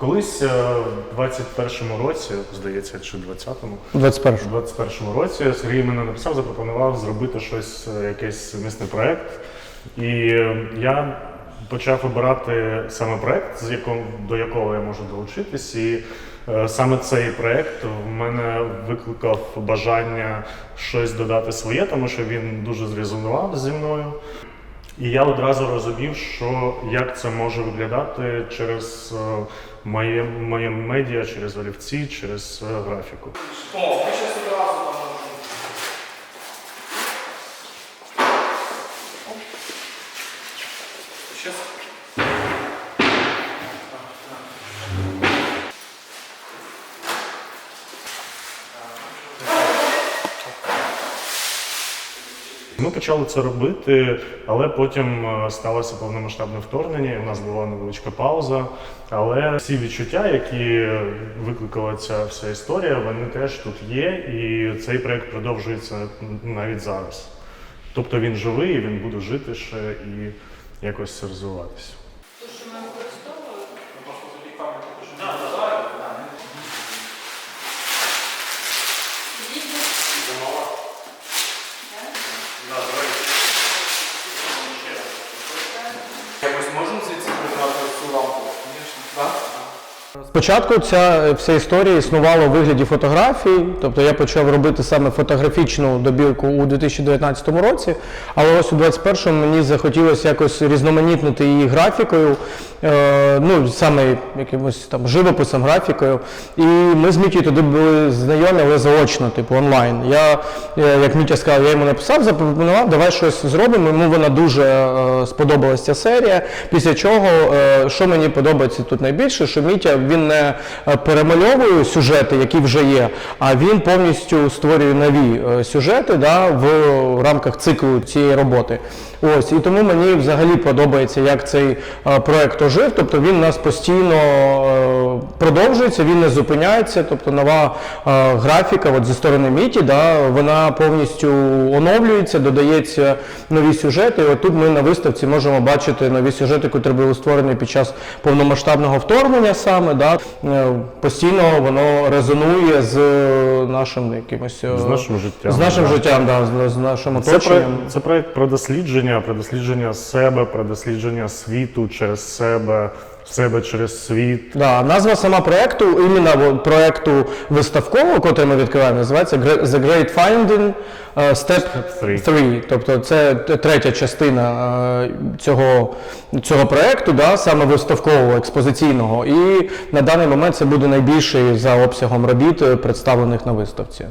Колись е, в 21-му році, здається, чи 20-му, 21 У 21-му році Сергій мене написав, запропонував зробити щось, е, якийсь сумісний проект. І е, я почав обирати саме проект, з яким, до якого я можу долучитись. І саме цей проект в мене викликав бажання щось додати своє, тому що він дуже зрезонував зі мною. І я одразу розумів, що як це може виглядати через е, моє, моє медіа, через олівці, через е, графіку. О, ми щас одразу там. Ми почали це робити, але потім е, сталося повномасштабне вторгнення. і У нас була невеличка пауза. Але всі відчуття, які викликала ця вся історія, вони теж тут є, і цей проект продовжується навіть зараз. Тобто він живий, він буде жити ще і якось розвиватися. wrong. Спочатку ця вся історія існувала у вигляді фотографій, тобто я почав робити саме фотографічну добірку у 2019 році, але ось у 2021 мені захотілося якось різноманітнити її графікою, е, ну саме якимось там живописом, графікою. І ми з Мітєю туди були знайомі, але заочно, типу онлайн. Я, е, як Мітя сказав, я йому написав, запропонував, давай щось зробимо. Йому вона дуже е, сподобалася ця серія. Після чого, е, що мені подобається тут найбільше, що Мітя він не е, перемальовує сюжети, які вже є, а він повністю створює нові е, сюжети да, в рамках циклу цієї роботи. Ось і тому мені взагалі подобається, як цей е, проект ожив. Тобто він у нас постійно продовжується, він не зупиняється. Тобто нова графіка, от зі сторони Міті, да, вона повністю оновлюється, додається нові сюжети. І от тут ми на виставці можемо бачити нові сюжети, які були створені під час повномасштабного вторгнення саме. Да. Е, Постійно воно резонує з нашим якимось е, З нашим життям, з нашим да. життям, да, з, нашим Це оточенням. це проект про дослідження, про дослідження себе, про дослідження світу через себе, себе через світ. Да, назва сама проекту, іменно проекту виставкового, котрий ми відкриваємо, називається The Great Finding е, Step Three. 3. Тобто це третя частина е, цього, цього проекту, да, саме виставкового, експозиційного. І на даний момент це буде найбільший за обсягом робіт, е, представлених на виставці.